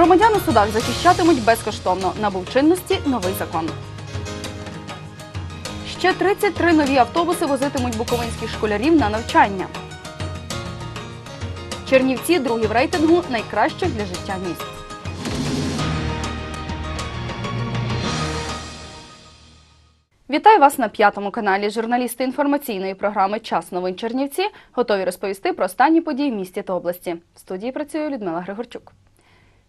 Громадян у судах захищатимуть безкоштовно. Набув чинності новий закон. Ще 33 нові автобуси возитимуть буковинських школярів на навчання. Чернівці другі в рейтингу найкращих для життя міст. Вітаю вас на п'ятому каналі. Журналісти інформаційної програми Час новин Чернівці готові розповісти про останні події в місті та області. В студії працює Людмила Григорчук.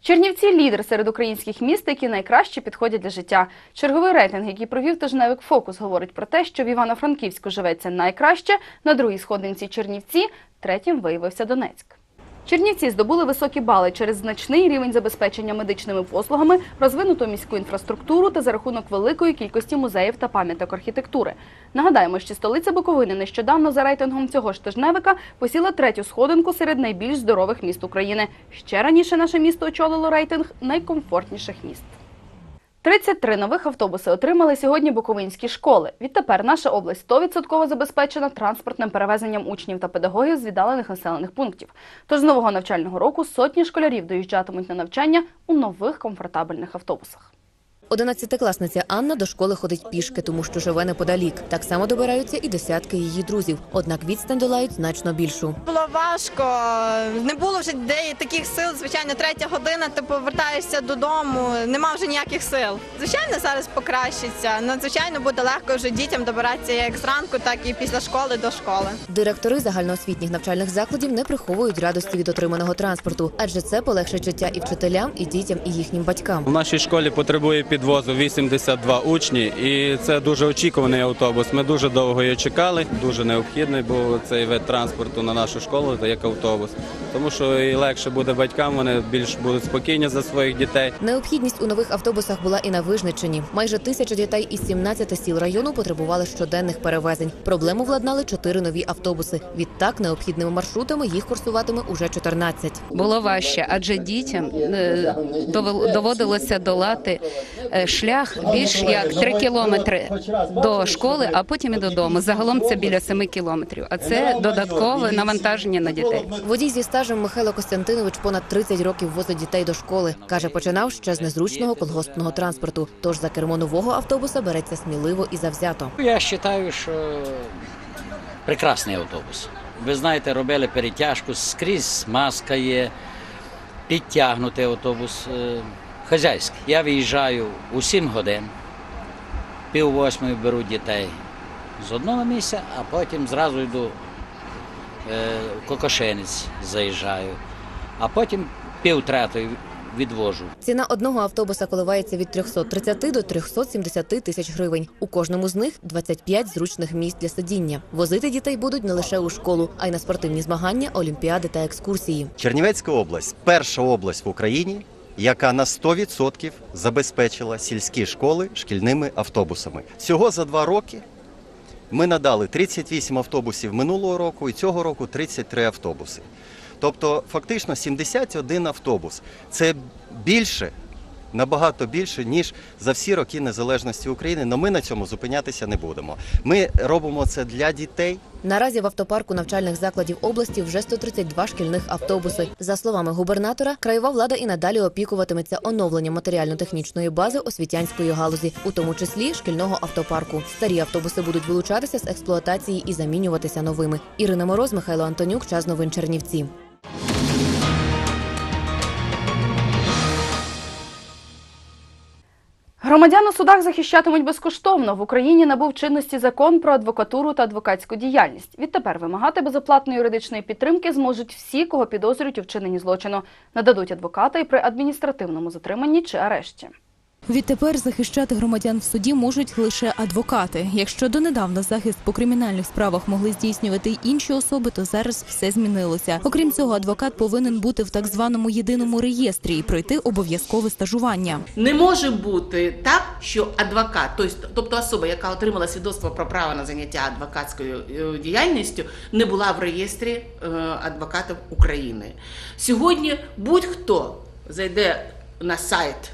Чернівці лідер серед українських міст, які найкраще підходять для життя. Черговий рейтинг, який провів тижневик Фокус, говорить про те, що в Івано-Франківську живеться найкраще. На другій сходинці Чернівці, третім виявився Донецьк. Чернівці здобули високі бали через значний рівень забезпечення медичними послугами, розвинуту міську інфраструктуру та за рахунок великої кількості музеїв та пам'яток архітектури. Нагадаємо, що столиця Буковини нещодавно за рейтингом цього ж тижневика посіла третю сходинку серед найбільш здорових міст України. Ще раніше наше місто очолило рейтинг найкомфортніших міст. 33 нових автобуси отримали сьогодні буковинські школи. Відтепер наша область 100% забезпечена транспортним перевезенням учнів та педагогів з віддалених населених пунктів. Тож з нового навчального року сотні школярів доїжджатимуть на навчання у нових комфортабельних автобусах. Одинадцятикласниця Анна до школи ходить пішки, тому що живе неподалік. Так само добираються і десятки її друзів. Однак відстань долають значно більшу. Було важко, не було вже де таких сил. Звичайно, третя година, ти повертаєшся додому, нема вже ніяких сил. Звичайно, зараз покращиться. Надзвичайно буде легко вже дітям добиратися як зранку, так і після школи до школи. Директори загальноосвітніх навчальних закладів не приховують радості від отриманого транспорту, адже це полегшить життя і вчителям, і дітям, і їхнім батькам. У нашій школі потребує підвозу 82 учні, і це дуже очікуваний автобус. Ми дуже довго його чекали. Дуже необхідний був цей вид транспорту на нашу школу, та як автобус. Тому що і легше буде батькам, вони більш будуть спокійні за своїх дітей. Необхідність у нових автобусах була і на Вижниччині. Майже тисяча дітей із 17 сіл району потребували щоденних перевезень. Проблему владнали чотири нові автобуси. Відтак необхідними маршрутами їх курсуватиме уже 14. було важче, адже дітям е, доводилося долати шлях більш як 3 кілометри до школи, а потім і додому. Загалом це біля 7 кілометрів. А це додаткове навантаження на дітей. Водій зі стажем Михайло Костянтинович понад 30 років возить дітей до школи. Каже, починав ще з незручного колгоспного транспорту. Тож за кермо нового автобуса береться сміливо і завзято. Я вважаю, що прекрасний автобус. Ви знаєте, робили перетяжку, скрізь маска є, підтягнутий автобус, е, хазяйський. Я виїжджаю у 7 годин, пів восьмої беру дітей з одного місця, а потім зразу йду е, в Кокошинець, заїжджаю, а потім пів третої відвожу. Ціна одного автобуса коливається від 330 до 370 тисяч гривень. У кожному з них 25 зручних місць для сидіння. Возити дітей будуть не лише у школу, а й на спортивні змагання, олімпіади та екскурсії. Чернівецька область перша область в Україні, яка на 100% забезпечила сільські школи шкільними автобусами. Всього за два роки ми надали 38 автобусів минулого року і цього року 33 автобуси. Тобто, фактично 71 автобус. Це більше, набагато більше, ніж за всі роки незалежності України. Але ми на цьому зупинятися не будемо. Ми робимо це для дітей. Наразі в автопарку навчальних закладів області вже 132 шкільних автобуси. За словами губернатора, краєва влада і надалі опікуватиметься оновленням матеріально-технічної бази освітянської галузі, у тому числі шкільного автопарку. Старі автобуси будуть вилучатися з експлуатації і замінюватися новими. Ірина Мороз, Михайло Антонюк, час новин Чернівці. Громадян у судах захищатимуть безкоштовно. В Україні набув чинності закон про адвокатуру та адвокатську діяльність. Відтепер вимагати безоплатної юридичної підтримки зможуть всі, кого підозрюють у вчиненні злочину. Нададуть адвоката і при адміністративному затриманні чи арешті. Відтепер захищати громадян в суді можуть лише адвокати. Якщо донедавна захист по кримінальних справах могли здійснювати й інші особи, то зараз все змінилося. Окрім цього, адвокат повинен бути в так званому єдиному реєстрі і пройти обов'язкове стажування. Не може бути так, що адвокат, тобто- особа, яка отримала свідоцтво про право на заняття адвокатською е, діяльністю, не була в реєстрі е, адвокатів України. Сьогодні будь-хто зайде на сайт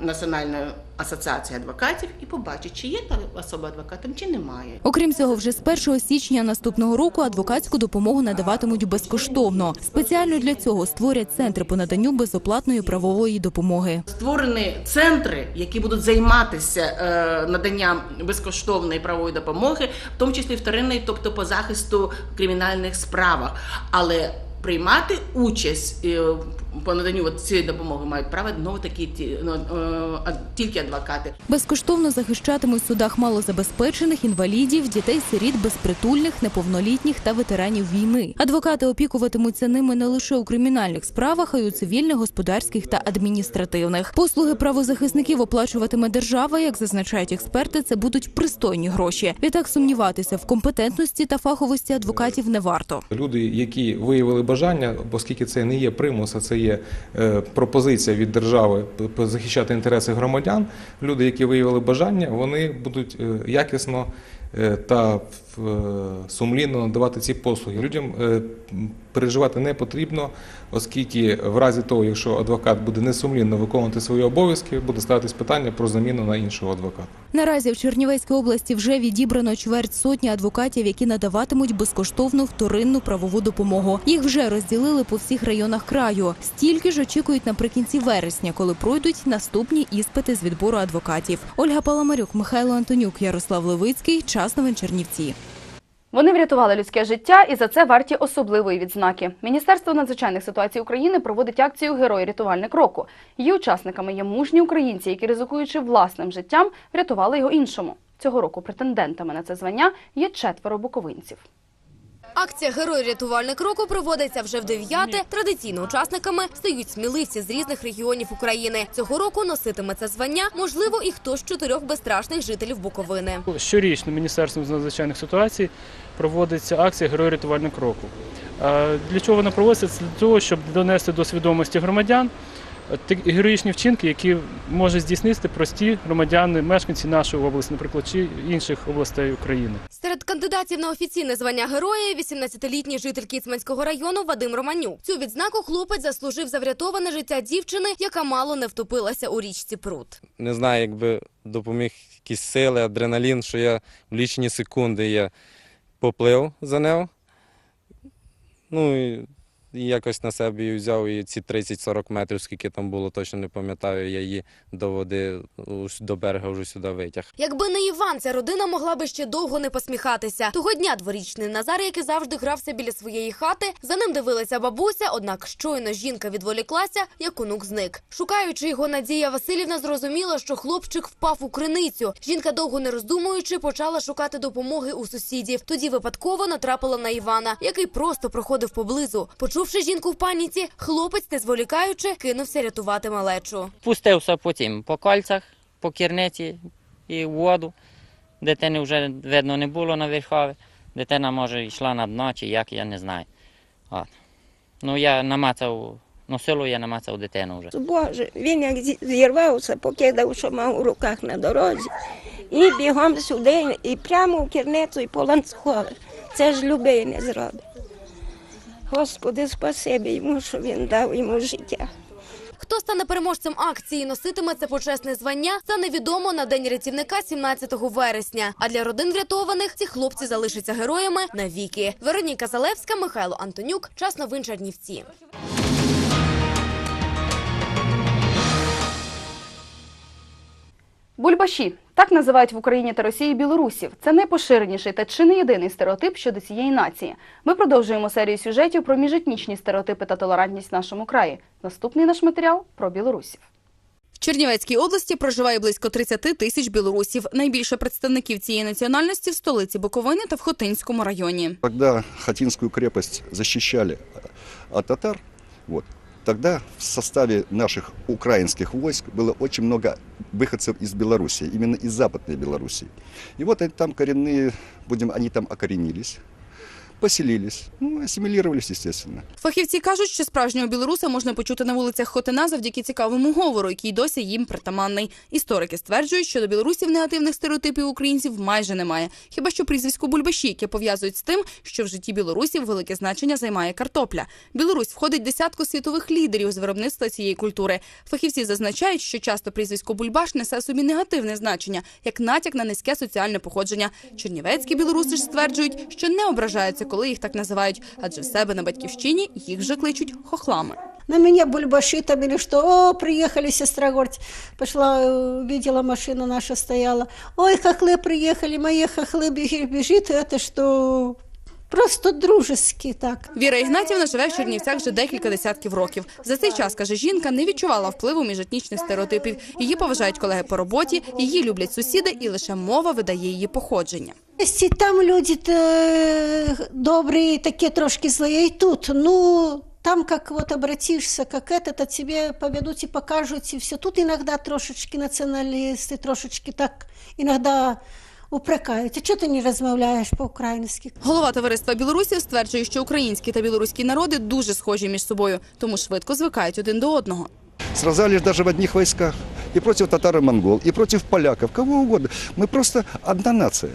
Національної асоціації адвокатів і побачить, чи є та особа адвокатом, чи немає. Окрім цього, вже з 1 січня наступного року адвокатську допомогу надаватимуть безкоштовно. Спеціально для цього створять центри по наданню безоплатної правової допомоги. Створені центри, які будуть займатися е, наданням безкоштовної правової допомоги, в тому числі вторинної, тобто по захисту кримінальних справах. Але приймати участь е, по наданню от цієї допомоги мають право знову таки ті- ну, а- тільки адвокати. Безкоштовно захищатимуть в судах малозабезпечених, інвалідів, дітей-сиріт, безпритульних, неповнолітніх та ветеранів війни. Адвокати опікуватимуться ними не лише у кримінальних справах, а й у цивільних, господарських та адміністративних. Послуги правозахисників оплачуватиме держава. Як зазначають експерти, це будуть пристойні гроші. Відтак сумніватися в компетентності та фаховості адвокатів не варто. Люди, які виявили бажання, оскільки це не є примус, а це є е, пропозиція від держави захищати інтереси громадян. Люди, які виявили бажання, вони будуть е, якісно е, та сумлінно надавати ці послуги. Людям е, переживати не потрібно, оскільки в разі того, якщо адвокат буде несумлінно виконувати свої обов'язки, буде ставитись питання про заміну на іншого адвоката. Наразі в Чернівецькій області вже відібрано чверть сотні адвокатів, які надаватимуть безкоштовну вторинну правову допомогу. Їх вже розділили по всіх районах краю. Стільки ж очікують наприкінці вересня, коли пройдуть наступні іспити з відбору адвокатів. Ольга Паламарюк, Михайло Антонюк, Ярослав Левицький. Час новин Чернівці. Вони врятували людське життя і за це варті особливої відзнаки. Міністерство надзвичайних ситуацій України проводить акцію Герой рятувальник року. Її учасниками є мужні українці, які ризикуючи власним життям, врятували його іншому. Цього року претендентами на це звання є четверо буковинців. Акція Герой рятувальник року проводиться вже в дев'яте. Традиційно учасниками стають сміливці з різних регіонів України. Цього року носитиме це звання, можливо, і хтось з чотирьох безстрашних жителів Буковини. Щорічно Міністерством з надзвичайних ситуацій проводиться акція Герой рятувальник року. Для чого вона проводиться? Для того, щоб донести до свідомості громадян е, героїчні вчинки, які можуть здійснити прості громадяни, мешканці нашої області, наприклад, чи інших областей України. Серед кандидатів на офіційне звання героя – 18-літній житель Кіцманського району Вадим Романюк. Цю відзнаку хлопець заслужив за врятоване життя дівчини, яка мало не втопилася у річці Прут. не знаю, якби допоміг якісь сили, адреналін, що я в лічені секунди я поплив за нею. Ну і і якось на себе її взяв і ці 30-40 метрів, скільки там було, точно не пам'ятаю, я її до води, до берега вже сюди витяг. Якби не Іван, ця родина могла би ще довго не посміхатися. Того дня дворічний Назар, який завжди грався біля своєї хати, за ним дивилася бабуся, однак щойно жінка відволіклася, як онук зник. Шукаючи його, Надія Васильівна зрозуміла, що хлопчик впав у криницю. Жінка, довго не роздумуючи, почала шукати допомоги у сусідів. Тоді випадково натрапила на Івана, який просто проходив поблизу. Почувши жінку в паніці, хлопець, не зволікаючи, кинувся рятувати малечу. Пустився потім по кольцях, по кірниці і в воду. Дитини вже видно не було на верхові. Дитина, може, йшла на дно, чи як, я не знаю. От. Ну, я намацав, ну, силу я намацав дитину вже. Боже, він як зі- зірвався, покидав, що мав у руках на дорозі, і бігом сюди, і прямо в керницю, і по ланцюгове. Це ж любий не зробить. Господи, спасибі йому, що він дав йому життя. Хто стане переможцем акції, носитиме це почесне звання, це невідомо на день рятівника 17 вересня. А для родин врятованих ці хлопці залишаться героями навіки. Вероніка Залевська, Михайло Антонюк. Час новин Чернівці. Бульбаші так називають в Україні та Росії білорусів. Це найпоширеніший та чи не єдиний стереотип щодо цієї нації. Ми продовжуємо серію сюжетів про міжетнічні стереотипи та толерантність в нашому краї. Наступний наш матеріал про білорусів. В Чернівецькій області проживає близько 30 тисяч білорусів. Найбільше представників цієї національності в столиці Буковини та в Хотинському районі. Когда Хатинскую крепость защищали от татар, вот, тогда в составе наших украинских войск было очень много выходцев из Белоруссии, именно из Западной Белоруссии. И вот они там коренные, будем, они там окоренились. поселились, ну, ассимилировались, естественно. Фахівці кажуть, що справжнього білоруса можна почути на вулицях Хотина завдяки цікавому говору, який досі їм притаманний. Історики стверджують, що до білорусів негативних стереотипів українців майже немає. Хіба що прізвисько Бульбаші, яке пов'язують з тим, що в житті білорусів велике значення займає картопля. Білорусь входить в десятку світових лідерів з виробництва цієї культури. Фахівці зазначають, що часто прізвисько Бульбаш несе собі негативне значення, як натяк на низьке соціальне походження. Чернівецькі білоруси ж стверджують, що не ображаються, коли їх так називають, адже в себе на батьківщині їх вже кличуть хохлами. На меня бульбаши там или что, о, приехали, сестра говорит, пошла, э, видела, машина наша стояла, ой, хохлы приехали, мои хохлы бежит, бежит, это что, просто дружески так. Віра Ігнатівна живе в Чернівцях вже декілька десятків років. За цей час каже, жінка не відчувала впливу міжетнічних стереотипів. Її поважають колеги по роботі, її люблять сусіди, і лише мова видає її походження. Есть и там люди-то добрые, такие трошки злые, и тут, ну, там как вот обратишься, как этот, от тебе поведут и покажут, и все. Тут иногда трошечки националисты, трошечки так иногда упрекають. А чого ти не розмовляєш по-українськи? Голова товариства білорусів стверджує, що українські та білоруські народи дуже схожі між собою, тому швидко звикають один до одного. Сражались даже в одних войсках. И против татар и монгол, и против поляков, кого угодно. Мы просто одна нация.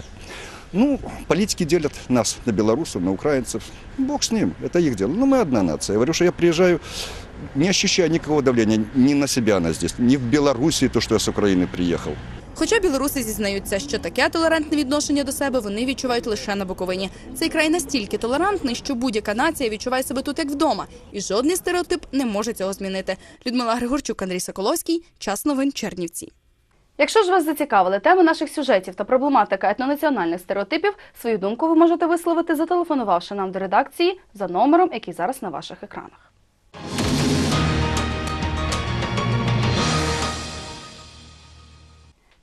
Ну, политики делят нас на белорусов, на украинцев. Бог с ним, это их дело. Но мы одна нация. Я говорю, что я приезжаю, не ощущая никакого давления ни на себя она здесь, ни в Белоруссии, то, что я с Украины приехал. Хоча білоруси зізнаються, що таке толерантне відношення до себе вони відчувають лише на Буковині. Цей край настільки толерантний, що будь-яка нація відчуває себе тут як вдома, і жодний стереотип не може цього змінити. Людмила Григорчук, Андрій Соколовський. Час новин Чернівці. Якщо ж вас зацікавили теми наших сюжетів та проблематика етнонаціональних стереотипів, свою думку ви можете висловити, зателефонувавши нам до редакції за номером, який зараз на ваших екранах.